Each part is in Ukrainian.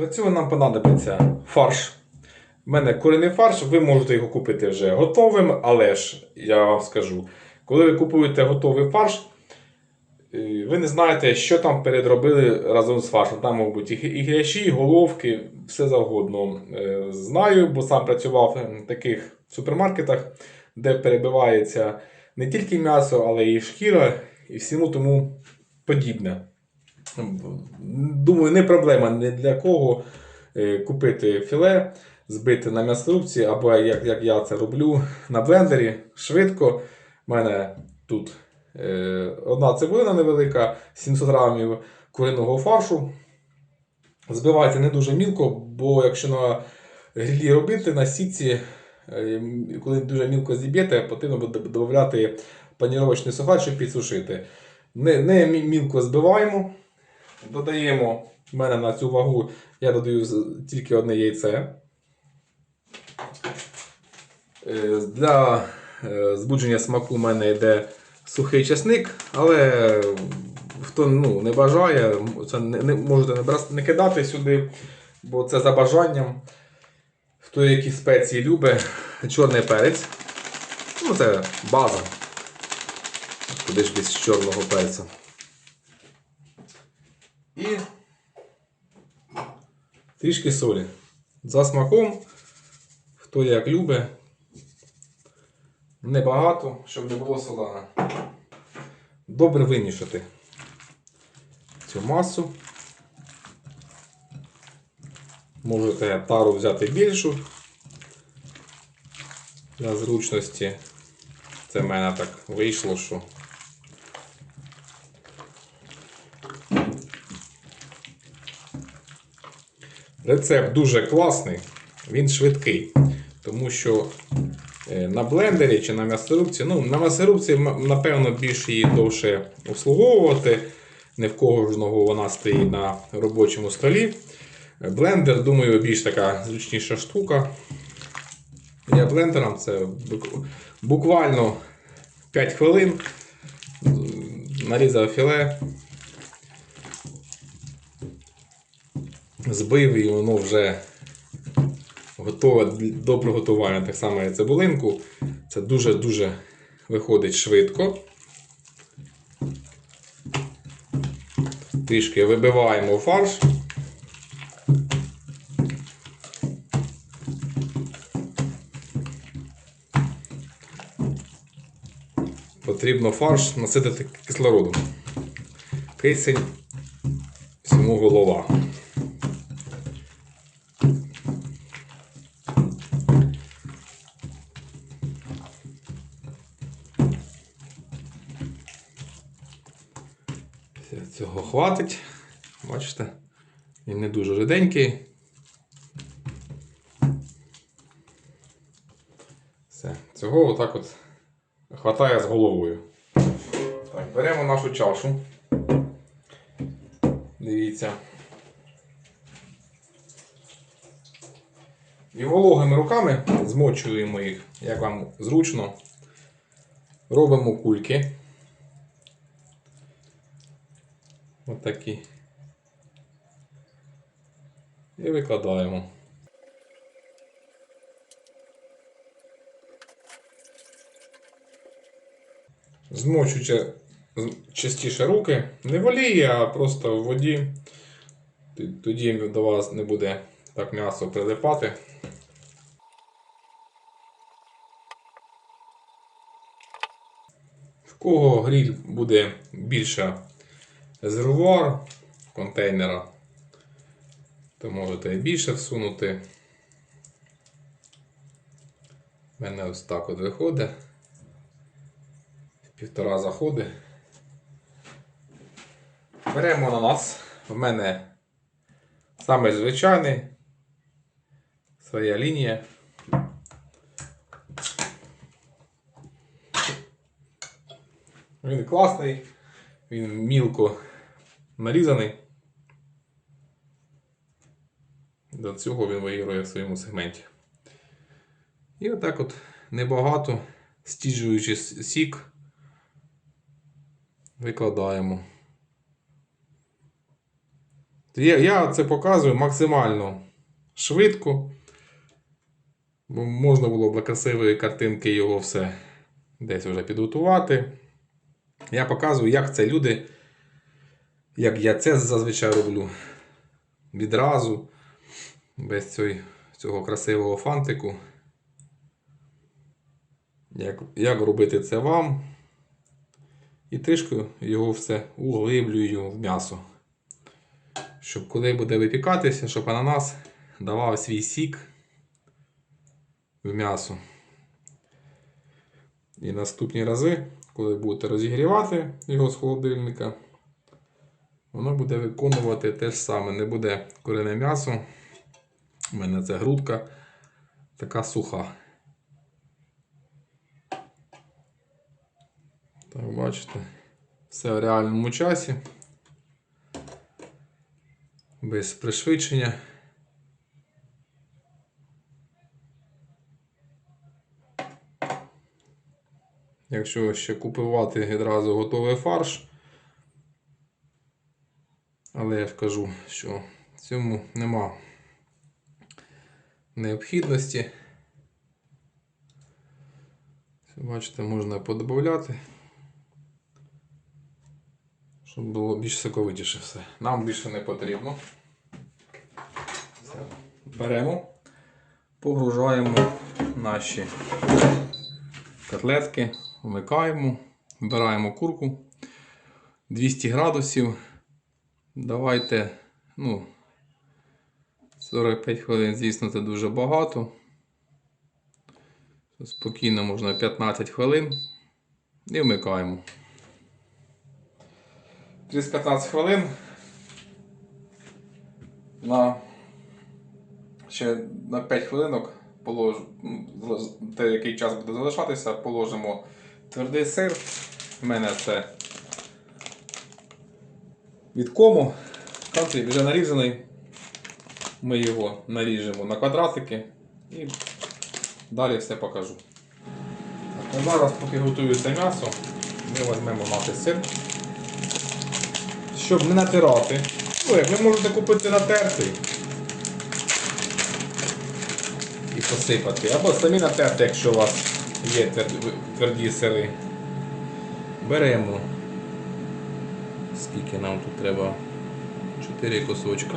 Для цього нам понадобиться фарш. У мене куриний фарш, ви можете його купити вже готовим, але ж я вам скажу, коли ви купуєте готовий фарш, е, ви не знаєте, що там передробили разом з фаршем. Там можуть і і гряші, і головки, все завгодно. Е, Знаю, бо сам працював в таких супермаркетах, де перебивається не тільки м'ясо, але і шкіра, і всьому тому подібне. Думаю, не проблема ні для кого е, купити філе, збити на м'ясорубці, або як, як я це роблю на блендері швидко. У мене тут е, одна цибулина невелика, 700 грамів куриного фаршу. Збивайте не дуже мілко, бо якщо на грилі робити на сітці, е, коли дуже мілко зіб'єте, потрібно додати паніровочний сухар, щоб підсушити. Не, не мілко збиваємо. Додаємо в мене на цю вагу, я додаю тільки одне яйце. Е, Для е, збудження смаку в мене йде сухий чесник, але хто ну, не бажає, це не, не, можете не, не кидати сюди, бо це за бажанням. Хто які спеції любить, чорний перець. Ну, це база. Куди ж без чорного перця. І трішки солі. За смаком, хто як любить. Небагато, щоб не було солана. Добре вимішати цю масу. Можете тару взяти більшу для зручності. Це в мене так вийшло, що Рецепт дуже класний, він швидкий. Тому що е, на блендері чи на м'ясорубці, ну, на м'ясорубці, напевно, більш її довше обслуговувати. Не в кожного вона стоїть на робочому столі. Блендер, думаю, більш така зручніша штука. Я блендером це буквально 5 хвилин. Нарізав філе. Збив і воно вже готове до приготування. Так само і цибулинку. Це дуже-дуже виходить швидко. Трішки вибиваємо фарш. Потрібно фарш наситити кислородом. Кисень всьому голова. Все, Цього хватить. Бачите? Він не дуже жиденький. Все. Цього отак от хватає з головою. Так, беремо нашу чашу. Дивіться. І вологими руками змочуємо їх, як вам зручно. Робимо кульки. Отакі. І викладаємо. Змочуючи частіше руки, не в олії, а просто в воді. Тоді до вас не буде так м'ясо прилипати. В кого гриль буде більше резервуар контейнера, то можете і більше всунути. У мене ось так от виходить. Півтора заходи. Беремо ананас. В мене саме звичайний. Своя лінія. Він класний, він мілко нарізаний. До цього він виігрує в своєму сегменті. І отак от небагато, стіжуючи сік, викладаємо. Я, я це показую максимально швидко. Бо можна було б для красивої картинки його все десь вже підготувати. Я показую, як це люди, як я це зазвичай роблю. Відразу, без цього, цього красивого фантику. Як, як робити це вам? І трішки його все углиблюю в м'ясо. Щоб коли буде випікатися, щоб ананас давав свій сік в м'ясо. І наступні рази, коли будете розігрівати його з холодильника, воно буде виконувати те ж саме. Не буде курине м'ясо. У мене це грудка така суха. Так, бачите, все в реальному часі. Без пришвидшення. Якщо ще купувати відразу готовий фарш. Але я ж кажу, що цьому нема необхідності. Бачите, можна подобавляти, щоб було більш соковитіше все. Нам більше не потрібно. Беремо, погружаємо наші котлетки, вмикаємо, вбираємо курку 200 градусів. Давайте, ну, 45 хвилин, звісно, це дуже багато. Спокійно можна 15 хвилин і вмикаємо. Через 15 хвилин на ще на 5 хвилинок полож... ну, те, який час буде залишатися, положимо твердий сир. У мене це від кому. Кантрі вже нарізаний. Ми його наріжемо на квадратики і далі все покажу. Так, зараз, поки готується м'ясо, ми візьмемо наш сир. Щоб не натирати. Ну, як ви можете купити натертий і посипати. Або самі натерти, якщо у вас є тверді сири. Беремо. Скільки нам тут треба? 4 кусочка.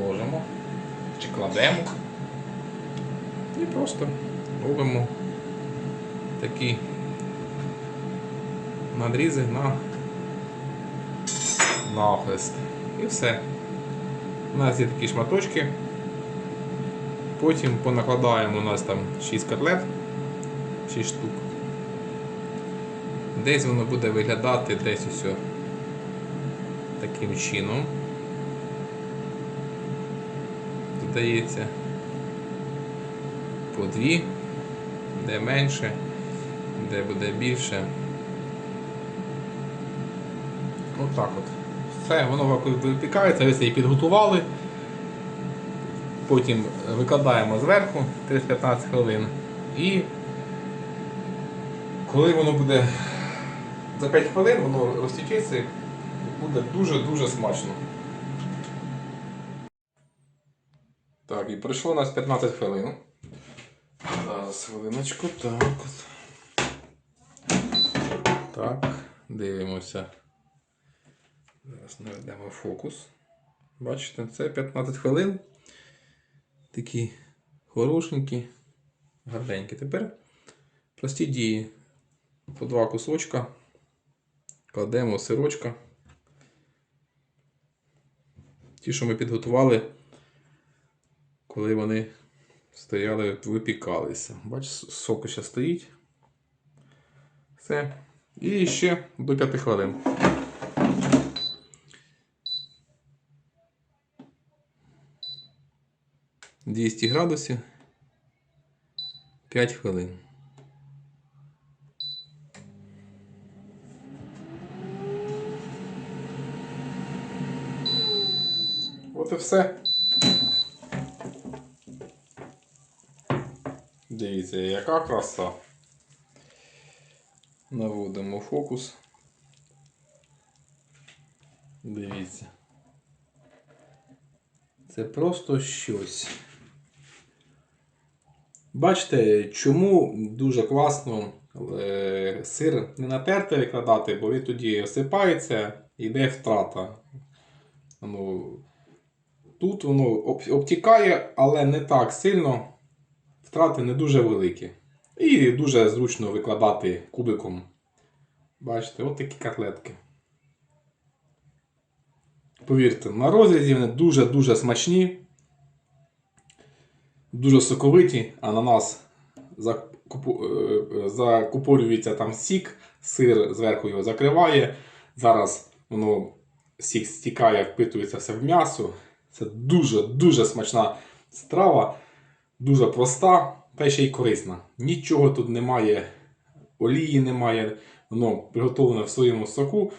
Ложимо чи кладемо. І просто робимо такі надрізи на нахрест. І все. У нас є такі шматочки. Потім понакладаємо у нас там 6 котлет, 6 штук. Десь воно буде виглядати десь усе таким чином. Здається. По дві, де менше, де буде більше. Отак от. Все, воно випікається, ви це і підготували. Потім викладаємо зверху 30-15 хвилин. І коли воно буде за 5 хвилин, воно розтічеться і буде дуже-дуже смачно. Так, і пройшло у нас 15 хвилин. Зараз хвилиночку, так. Так, дивимося. Зараз наведемо фокус. Бачите, це 15 хвилин. Такі хорошенькі, гарненькі. Тепер прості дії. По два кусочка. Кладемо сирочка. Ті, що ми підготували, коли вони стояли, випікалися. Бачиш, сок ще стоїть. Все. І ще до 5 хвилин. Двісті градусів. 5 хвилин. От все. Дивіться, яка краса. Наводимо фокус. Дивіться. Це просто щось. Бачите, чому дуже класно е, сир не натерти викладати, бо він тоді осипається і йде втрата. Ну, тут воно обтікає, але не так сильно. Втрати не дуже великі. І дуже зручно викладати кубиком. Бачите, от такі котлетки. Повірте, на розрізі вони дуже-дуже смачні, дуже соковиті, ананас е, закупорюється там сік, сир зверху його закриває. Зараз воно сік стікає, впитується все в м'ясо. Це дуже-дуже смачна страва, дуже проста та ще й корисна. Нічого тут немає, олії немає, воно приготовлене в своєму соку.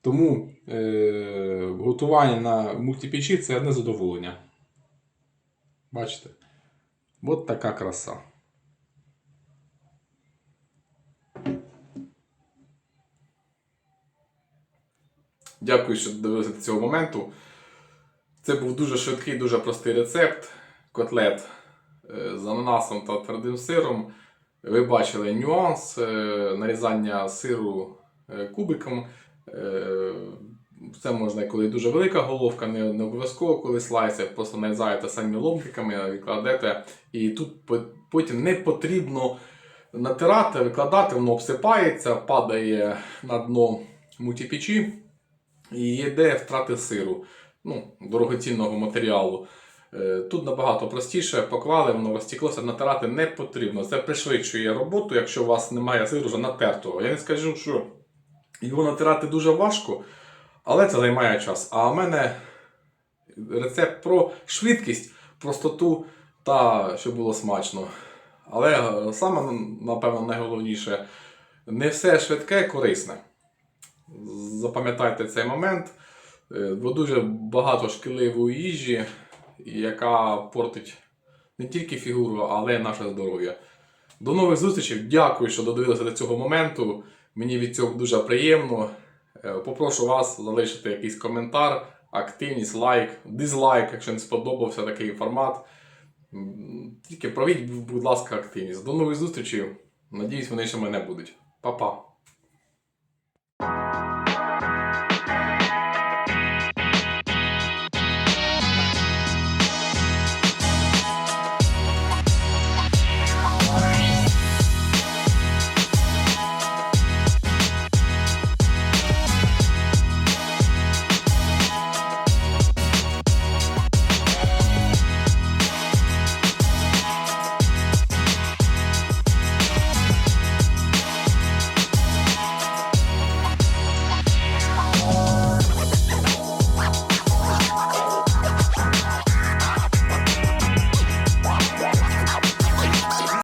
Тому е, готування на мультипечі це одне задоволення. Бачите? От така краса. Дякую, що дивилися до цього моменту. Це був дуже швидкий, дуже простий рецепт. Котлет е, з ананасом та твердим сиром. Ви бачили нюанс е, нарізання сиру е, кубиком. Це можна, коли дуже велика головка, не, обов'язково, коли слайси, просто нарізаєте самі ломтиками, викладете. І тут потім не потрібно натирати, викладати, воно обсипається, падає на дно мультипечі і йде втрати сиру, ну, дорогоцінного матеріалу. Е, Тут набагато простіше, поклали, воно розтіклося, натирати не потрібно. Це пришвидшує роботу, якщо у вас немає сиру вже натертого. Я не скажу, що його натирати дуже важко, але це займає час. А в мене рецепт про швидкість, простоту та щоб було смачно. Але е, саме, напевно, найголовніше, не все швидке корисне. Запам'ятайте цей момент, бо дуже багато шкідливої їжі, яка портить не тільки фігуру, але й наше здоров'я. До нових зустрічей. Дякую, що додивилися до цього моменту. Мені від цього дуже приємно. Е, Попрошу вас залишити якийсь коментар, активність, лайк, дизлайк, якщо не сподобався такий формат. Тільки провіть, будь ласка, активність. До нових зустрічей. Надіюсь, вони ще мене будуть. Па-па.